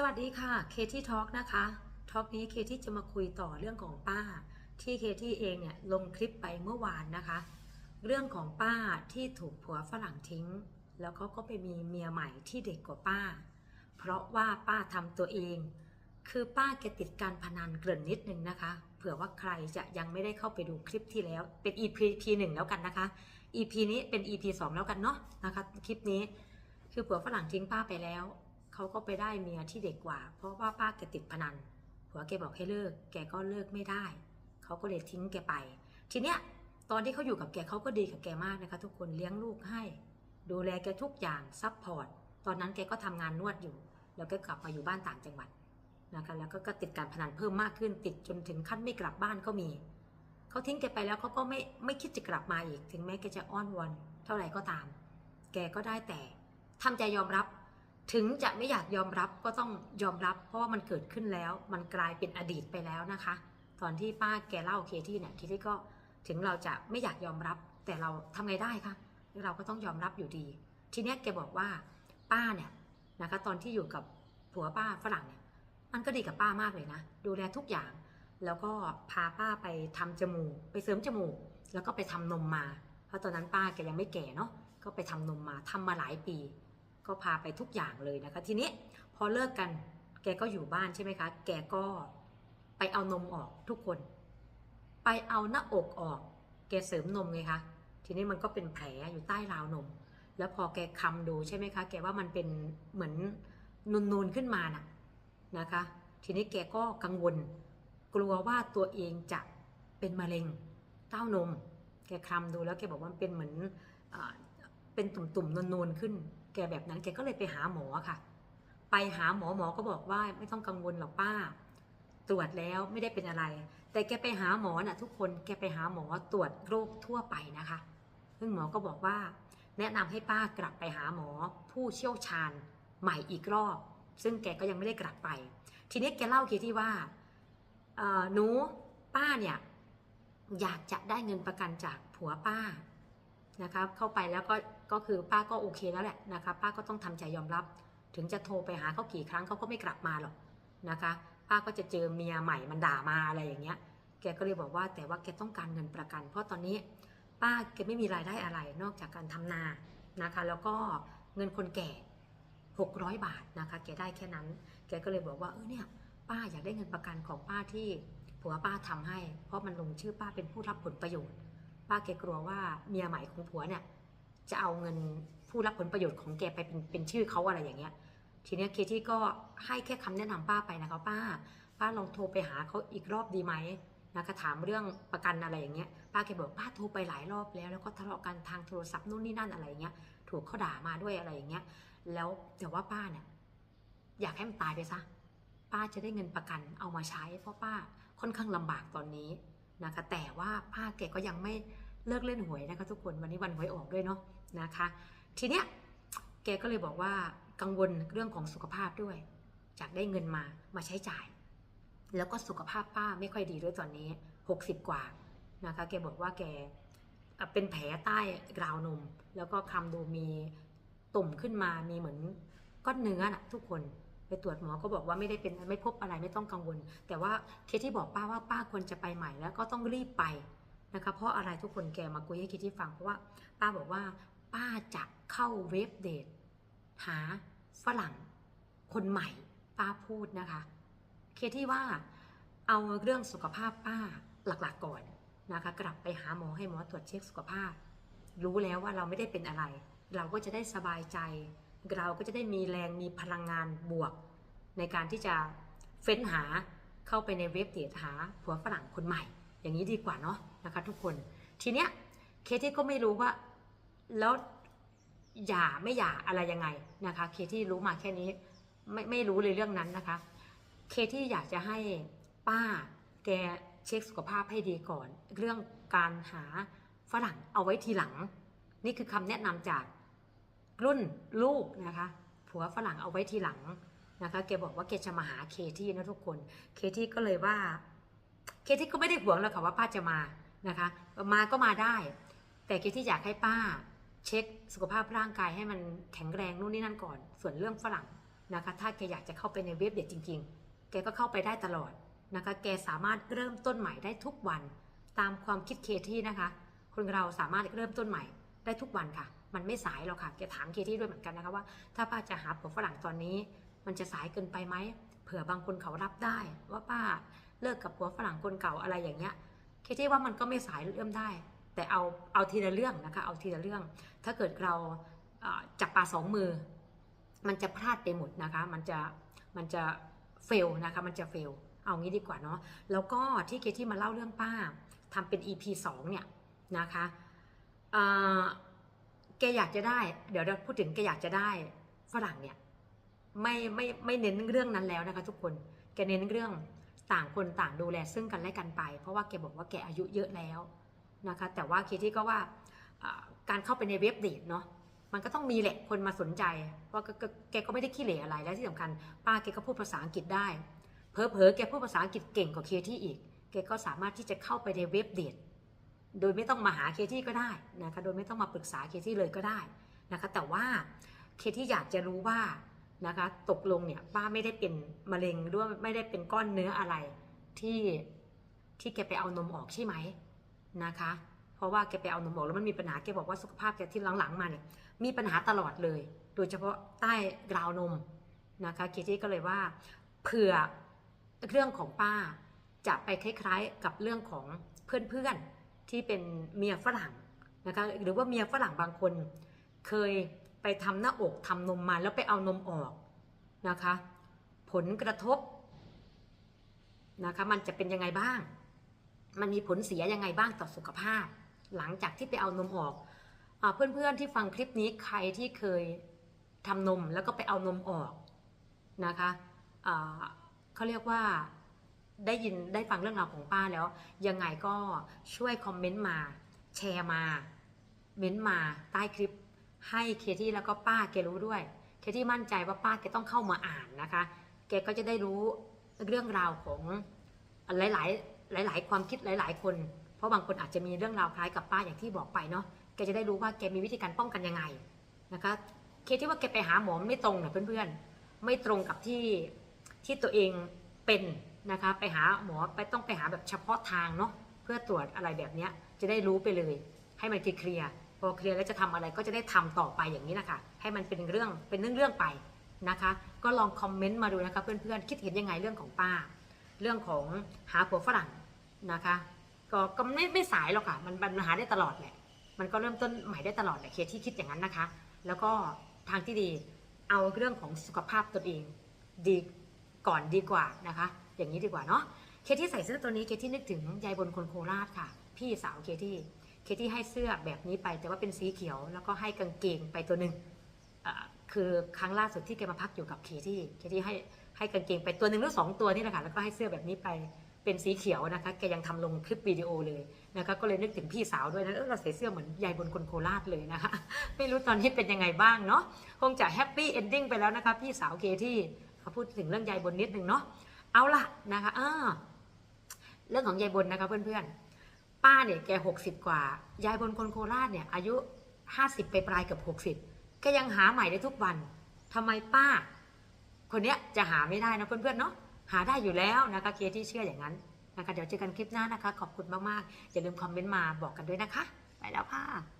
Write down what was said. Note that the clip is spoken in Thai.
สวัสดีค่ะเคที่ทอล์กนะคะทอล์กนี้เคที่จะมาคุยต่อเรื่องของป้า ที่เคที่เองเนี่ยลงคลิปไปเมื่อวานนะคะ เรื่องของป้าที่ถูกผัวฝรั่งทิ้ง แล้วเขาก็ไปมีเมียใหม่ที่เด็กกว่าป้า เพราะว่าป้าทำตัวเอง คือป้าแกติดการพนันเกริ่นนิดนึงนะคะ เผื่อว่าใครจะยังไม่ได้เข้าไปดูคลิปที่แล้วเป็น EP หนึ่งแล้วกันนะคะ EP นี้เป็น EP สองแล้วกันเนาะนะคะคลิปนี้คือผัวฝรั่งทิ้งป้าไปแล้ว เขาก็ไปได้เมียที่เด็กกว่า เพราะว่าป้าแกติดพนันผัวแกบอกให้เลิก แกก็เลิกไม่ได้ เขาก็เลยทิ้งแกไป ทีเนี้ยตอนที่เขาอยู่กับแกเขาก็ดีกับแกมากนะคะทุกคนเลี้ยงลูกให้ ดูแลแกทุกอย่างซัพพอร์ตตอนนั้นแกก็ทำงานนวดอยู่ แล้วก็กลับมาอยู่บ้านต่างจังหวัดนะคะแล้วก็ก็ติดการพนันเพิ่มมากขึ้นติดจนถึงขั้นไม่กลับบ้านก็มี เขาทิ้งแกไปแล้วเขาก็ไม่ไม่คิดจะกลับมาอีก ถึงแม้แกจะอ้อนวอนเท่าไหร่ก็ตาม แกก็ได้แต่ทำใจยอมรับ ถึงจะไม่อยากยอมรับก็ต้องยอมรับ เพราะว่ามันเกิดขึ้นแล้ว มันกลายเป็นอดีตไปแล้วนะคะ ตอนที่ป้าแกเล่าเคที่เนี่ยเคที่ก็ถึงเราจะไม่อยากยอมรับ แต่เราทำไงได้คะเราก็ต้องยอมรับอยู่ดี ทีเนี้ยแกบอกว่าป้าเนี่ยนะคะตอนที่อยู่กับผัวป้าฝรั่งเนี่ยมันก็ดีกับป้ามากเลยนะ ดูแลทุกอย่าง แล้วก็พาป้าไปทำจมูก ไปเสริมจมูก แล้วก็ไปทำนมมา เพราะตอนนั้นป้าแกยังไม่แก่เนาะก็ไปทำนมมาทำมาหลายปี ก็พาไปทุกอย่างเลยนะคะ ทีนี้พอเลิกกันแกก็อยู่บ้านใช่ไหมคะ แกก็ไปเอานมออกทุกคน ไปเอาหน้าอกออก แกเสริมนมไงคะทีนี้มันก็เป็นแผลอยู่ใต้ราวนม แล้วพอแกคำดูใช่ไหมคะ แกว่ามันเป็นเหมือนนูนๆขึ้นมาน่ะนะคะ ทีนี้แกก็กังวล กลัวว่าตัวเองจะเป็นมะเร็งเต้านม แกคลำดูแล้วแกบอกว่ามันเป็นเหมือนอเป็นตุ่มๆนูนๆขึ้น กแบบนั้นแกก็เลยไปหาหมอค่ะ ไปหาหมอหมอก็บอกว่าไม่ต้องกังวลหรอกป้า ตรวจแล้วไม่ได้เป็นอะไร แต่แกไปหาหมอน่ะทุกคนแกไปหาหมอตรวจโรคทั่วไปนะคะ ซึ่งหมอก็บอกว่า แนะนำให้ป้ากลับไปหาหมอผู้เชี่ยวชาญใหม่อีกรอบ ซึ่งแกก็ยังไม่ได้กลับไป ทีนี้แกเล่าคีที่ว่าหนูป้าเนี่ยอยากจะได้เงินประกันจากผัวป้านะครับเข้าไปแล้วก็ ก็คือป้าก็โอเคแล้วแหละนะคะป้าก็ต้องทำใจยอมรับ ถึงจะโทรไปหาเขากี่ครั้งเขาก็ไม่กลับมาหรอกนะคะ ป้าก็จะเจอเมียใหม่มันด่ามาอะไรอย่างเงี้ย แกก็เลยบอกว่าแต่ว่าแกต้องการเงินประกัน เพราะตอนนี้ป้าแกไม่มีรายได้อะไรนอกจากการทำนานะคะ แล้วก็เงินคนแก่ 600 บาทนะคะ แกได้แค่นั้น แกก็เลยบอกว่าเออเนี่ยป้าอยากได้เงินประกันของป้าที่ผัวป้าทำให้ เพราะมันลงชื่อป้าเป็นผู้รับผลประโยชน์ ป้าแกกลัวว่าเมียใหม่ของผัวเนี่ย จะเอาเงินผู้รับผลประโยชน์ของแกไปเป็นเป็นชื่อเขาอะไรอย่างเงี้ย ทีเนี้ยเคที่ก็ให้แค่คำแนะนำป้าไปนะคะป้า ป้าลองโทรไปหาเขาอีกรอบดีไหมนะคะถามเรื่องประกันอะไรอย่างเงี้ยป้าแกบอกป้าโทรไปหลายรอบแล้วแล้วก็ทะเลาะกันทางโทรศัพท์นู่นนี่นั่นอะไรอย่างเงี้ยถูกเขาด่ามาด้วยอะไรอย่างเงี้ย แล้วแต่ว่าป้าเนี่ยอยากให้มันตายไปซะป้าจะได้เงินประกันเอามาใช้เพราะป้าค่อนข้างลำบากตอนนี้นะคะแต่ว่าป้าแกก็ยังไม่เลิกเล่นหวยนะคะทุกคนวันนี้วันหวยออกด้วยเนาะ นะคะ ทีเนี้ยแกก็เลยบอกว่ากังวลเรื่องของสุขภาพด้วยจากได้เงินมามาใช้จ่าย แล้วก็สุขภาพป้าไม่ค่อยดีด้วยตอนนี้ 60 กว่านะคะแกบอกว่าแกเป็นแผลใต้ราวนม แล้วก็คำดูมีตุ่มขึ้นมามีเหมือนก้อนเนื้อน่ะทุกคนไปตรวจหมอก็บอกว่าไม่ได้เป็นไม่พบอะไรไม่ต้องกังวล แต่ว่าเคที่บอกป้าว่าป้าควรจะไปใหม่แล้วก็ต้องรีบไปนะคะเพราะอะไรทุกคนแกมาคุยให้เคที่ฟังเพราะว่าป้าบอกว่า ป้าจะเข้าเว็บเดทหาฝรั่งคนใหม่ป้าพูดนะคะ เคที่ว่าเอาเรื่องสุขภาพป้าหลักๆก่อนนะคะ กลับไปหาหมอให้หมอตรวจเช็คสุขภาพ รู้แล้วว่าเราไม่ได้เป็นอะไร เราก็จะได้สบายใจ เราก็จะได้มีแรงมีพลังงานบวก ในการที่จะเฟ้นหาเข้าไปในเว็บเดทหาผัวฝรั่งคนใหม่ อย่างนี้ดีกว่าเนาะนะคะ ทุกคนทีเนี้ยเคที่ก็ไม่รู้ว่า แล้วหย่าไม่หย่าอะไรยังไงนะคะ เคที่รู้มาแค่นี้ไม่ไม่รู้เลยเรื่องนั้นนะคะ เคที่อยากจะให้ป้าแกเช็คสุขภาพให้ดีก่อน เรื่องการหาฝรั่งเอาไว้ทีหลัง นี่คือคำแนะนำจากรุ่นลูกนะคะ ผัวฝรั่งเอาไว้ทีหลังนะคะแกบอกว่าแกจะมาหาเคที่นะทุกคน เคที่ก็เลยว่า เคที่ก็ไม่ได้หวงแล้วค่ะว่าป้าจะมานะคะ มาก็มาได้ แต่เคที่อยากให้ป้า เช็คสุขภาพร่างกายให้มันแข็งแรงนู่นนี่นั่นก่อน ส่วนเรื่องฝรั่งนะคะ ถ้าแกอยากจะเข้าไปในเว็บเด็ดจริง ๆ แกก็เข้าไปได้ตลอดนะคะ แกสามารถเริ่มต้นใหม่ได้ทุกวัน ตามความคิดเคที่นะคะ คนเราสามารถเริ่มต้นใหม่ได้ทุกวันค่ะ มันไม่สายหรอกค่ะ แกถามเคที่ด้วยเหมือนกันนะคะว่า ถ้าป้าจะหาผัวฝรั่งตอนนี้ มันจะสายเกินไปไหม เผื่อบางคนเขารับได้ ว่าป้าเลิกกับผัวฝรั่งคนเก่าอะไรอย่างเงี้ย เคที่ว่ามันก็ไม่สายเริ่มได้ แต่เอาเอาทีละเรื่องนะคะเอาทีละเรื่อง ถ้าเกิดเราจับปลาสองมือ มันจะพลาดไปหมดนะคะมันจะมันจะเฟลนะคะมันจะเฟลเอางี้ดีกว่าเนาะแล้วก็ที่เคที่มาเล่าเรื่องป้าทำเป็น EP 2เนี่ยนะคะเอ่อแกอยากจะได้ เดี๋ยวเราพูดถึงแกอยากจะได้ฝรั่งเนี่ยไม่ไม่ไม่เน้นเรื่องนั้นแล้วนะคะทุกคนแกเน้นเรื่องต่างคนต่างดูแลซึ่งกันและกันไป เพราะว่าแกบอกว่าแกอายุเยอะแล้ว นะคะแต่ว่าเคที่ก็ว่าการเข้าไปในเว็บเดทเนาะมันก็ต้องมีแหละคนมาสนใจเพราก็แกก็ไม่ได้ขี้เหร่อะไรและที่สำคัญ ป้าแกก็พูดภาษาอังกฤษได้ เพอเพอแกพูดภาษาอังกฤษเก่งกว่าเคที่อีก แกก็สามารถที่จะเข้าไปในเว็บเดทโดยไม่ต้องมาหาเคที่ก็ได้นะคะโดยไม่ต้องมาปรึกษาเคที่เลยก็ได้นะคะแต่ว่าเคที่อยากจะรู้ว่านะคะตกลงเนี่ยป้าไม่ได้เป็นมะเร็งด้วยไม่ได้เป็นก้อนเนื้ออะไรที่ที่แกไปเอานมออกใช่ไหม นะคะ เพราะว่าแกไปเอานมออกแล้วมันมีปัญหาแกบอกว่าสุขภาพแกที่หลังๆมาเนี่ยมีปัญหาตลอดเลย โดยเฉพาะใต้ราวนมนะคะเคที่ก็เลยว่าเผื่อเรื่องของป้าจะไปคล้ายๆกับเรื่องของเพื่อนๆที่เป็นเมียฝรั่งนะคะหรือว่าเมียฝรั่งบางคน เคยไปทำหน้าอกทำนมมาแล้วไปเอานมออกนะคะ ผลกระทบนะคะมันจะเป็นยังไงบ้าง มันมีผลเสียยังไงบ้างต่อสุขภาพ หลังจากที่ไปเอานมออกอเพื่อนๆที่ฟังคลิปนี้ใครที่เคยทำนมแล้วก็ไปเอานมออกนะคะเขาเรียกว่าได้ยินได้ฟังเรื่องราวของป้าแล้ว ยังไงก็ช่วยคอมเมนต์มาแชร์มาเม้นต์มาใต้คลิปให้เคที่แล้วก็ป้าแกรู้ด้วย เคที่มั่นใจว่าป้าแกต้องเข้ามาอ่านนะคะ แกก็จะได้รู้เรื่องราวของหลาย ๆ หลาย ๆ ความคิดหลาย ๆ คน เพราะบางคนอาจจะมีเรื่องราวคล้ายกับป้าอย่างที่บอกไปเนาะแกจะได้รู้ว่าแกมีวิธีการป้องกันยังไงนะคะเคสที่ว่าแกไปหาหมอไม่ตรงนะเพื่อนๆ ไม่ตรงกับที่ที่ตัวเองเป็นนะคะไปหาหมอไปต้องไปหาแบบเฉพาะทางเนาะเพื่อตรวจอะไรแบบนี้จะได้รู้ไปเลย ให้มันเคลียร์พอเคลียร์แล้วจะทำอะไรก็จะได้ทำต่อไปอย่างนี้นะคะให้มันเป็นเรื่องเป็นเรื่องเรื่องๆไปนะคะ ก็ลองคอมเมนต์มาดูนะคะเพื่อนๆคิดเห็นยังไงเรื่องของป้า เรื่องของหาผัวฝรั่งนะคะ ก็ก็ไม่ไม่สายหรอกค่ะมันมันหาได้ตลอดแหละมันก็เริ่มต้นใหม่ได้ตลอดแหละเคสที่คิดอย่างนั้นนะคะ แล้วก็ทางที่ดีเอาเรื่องของสุขภาพตนเอง ดีก่อนดีกว่านะคะ อย่างนี้ดีกว่าเนาะเคสที่ใส่เสื้อตัวนี้เคสที่นึกถึงยายบนคนโคราชค่ะ พี่สาวเคสที่เคสที่ให้เสื้อแบบนี้ไป แต่ว่าเป็นสีเขียว แล้วก็ให้กางเกงไปตัวหนึ่งคือครั้งล่าสุดที่แกมาพักอยู่กับเคที่เคที่ให้ ให้กางเกงไปตัวหนึ่งหรือสองตัวนี่แหละค่ะแล้วก็ให้เสื้อแบบนี้ไปเป็นสีเขียวนะคะแกยังทำลงคลิปวิดีโอเลยนะคะก็เลยนึกถึงพี่สาวด้วยนะเออเราใส่เสื้อเหมือนยายบนคนโคราชเลยนะคะ ไม่รู้ตอนนี้เป็นยังไงบ้างเนาะคงจะแฮปปี้เอนดิ้งไปแล้วนะคะพี่สาวเคที่เขาพูดถึงเรื่องยายบนนิดนึงเนาะเอาล่ะนะคะอ่าเรื่องของยายบนนะคะเพื่อนๆ ป้าเนี่ยแกหกสิบกว่ายายบนคนโคราชเนี่ยอายุห้าสิบไปปลายเกับหกสิบแกยังหาใหม่ได้ทุกวันทำไมป้า คนเนี้ยจะหาไม่ได้นะเพื่อนๆเนาะหาได้อยู่แล้วนะคะเคที่เชื่ออย่างนั้นนะคะเดี๋ยวเจอกันคลิปหน้านะคะ ขอบคุณมากๆอย่าลืมคอมเมนต์มาบอกกันด้วยนะคะ ไปแล้วค่ะ